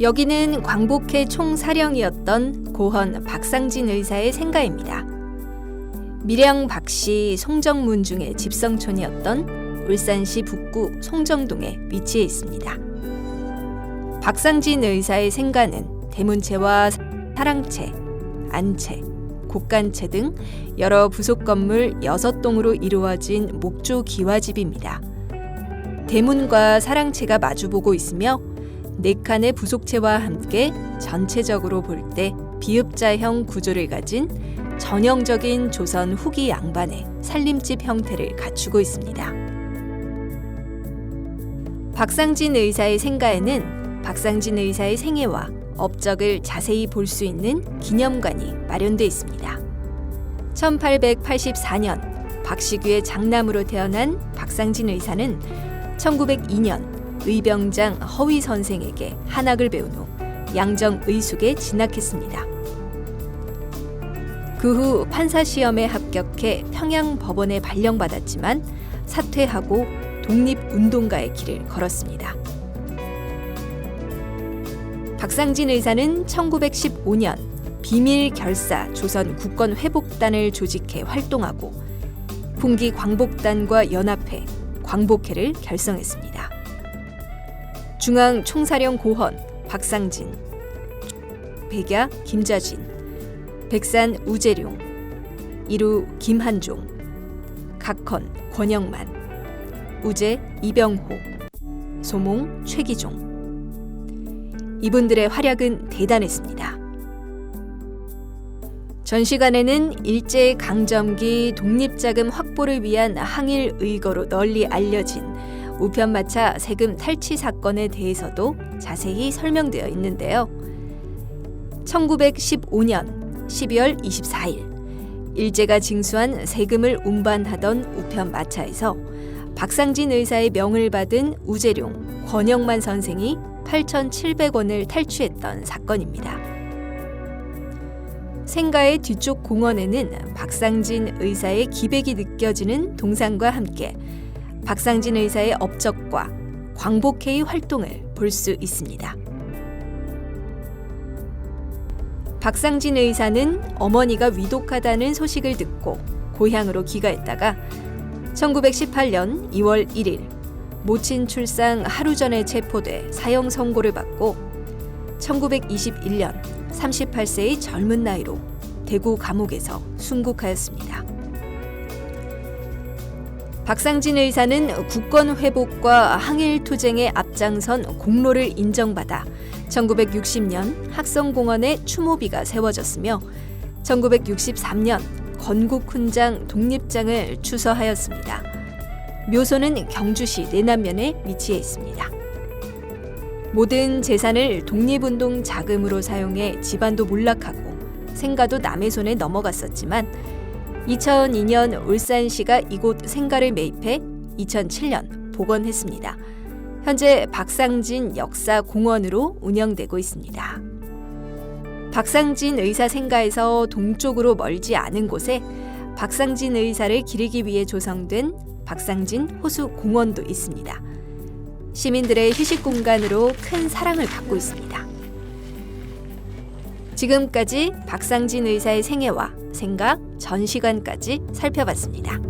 여기는 광복회 총사령이었던 고헌 박상진 의사의 생가입니다. 밀양 박씨 송정문 중의 집성촌이었던 울산시 북구 송정동에 위치해 있습니다. 박상진 의사의 생가는 대문채와 사랑채, 안채, 곡간채 등 여러 부속 건물 6동으로 이루어진 목조 기와집입니다. 대문과 사랑채가 마주보고 있으며 네 칸의 부속체와 함께 전체적으로 볼 때 비읍자형 구조를 가진 전형적인 조선 후기 양반의 살림집 형태를 갖추고 있습니다. 박상진 의사의 생가에는 박상진 의사의 생애와 업적을 자세히 볼 수 있는 기념관이 마련돼 있습니다. 1884년 박시규의 장남으로 태어난 박상진 의사는 1902년 의병장 허위 선생에게 한학을 배운 후 양정 의숙에 진학했습니다. 그 후 판사 시험에 합격해 평양 법원에 발령받았지만 사퇴하고 독립운동가의 길을 걸었습니다. 박상진 의사는 1915년 비밀 결사 조선 국권 회복단을 조직해 활동하고 풍기 광복단과 연합해 광복회를 결성했습니다. 중앙 총사령 고헌 박상진, 백야 김자진, 백산 우재룡, 이루 김한종, 각헌 권영만, 우재 이병호, 소몽 최기종. 이분들의 활약은 대단했습니다. 전시관에는 일제 강점기 독립자금 확보를 위한 항일 의거로 널리 알려진 우편마차 세금 탈취 사건에 대해서도 자세히 설명되어 있는데요. 1915년 12월 24일 일제가 징수한 세금을 운반하던 우편마차에서 박상진 의사의 명을 받은 우재룡, 권영만 선생이 8,700원을 탈취했던 사건입니다. 생가의 뒤쪽 공원에는 박상진 의사의 기백이 느껴지는 동상과 함께 박상진 의사의 업적과 광복회의 활동을 볼 수 있습니다. 박상진 의사는 어머니가 위독하다는 소식을 듣고 고향으로 귀가했다가 1918년 2월 1일 모친 출상 하루 전에 체포돼 사형 선고를 받고 1921년 38세의 젊은 나이로 대구 감옥에서 순국하였습니다. 박상진 의사는 국권 회복과 항일 투쟁에 앞장선 공로를 인정받아 1960년 학성공원에 추모비가 세워졌으며 1963년 건국훈장 독립장을 추서하였습니다. 묘소는 경주시 내남면에 위치해 있습니다. 모든 재산을 독립운동 자금으로 사용해 집안도 몰락하고 생가도 남의 손에 넘어갔었지만 2002년 울산시가 이곳 생가를 매입해 2007년 복원했습니다. 현재 박상진 역사공원으로 운영되고 있습니다. 박상진 의사 생가에서 동쪽으로 멀지 않은 곳에 박상진 의사를 기리기 위해 조성된 박상진 호수 공원도 있습니다. 시민들의 휴식 공간으로 큰 사랑을 받고 있습니다. 지금까지 박상진 의사의 생애와 생각 전시관까지 살펴봤습니다.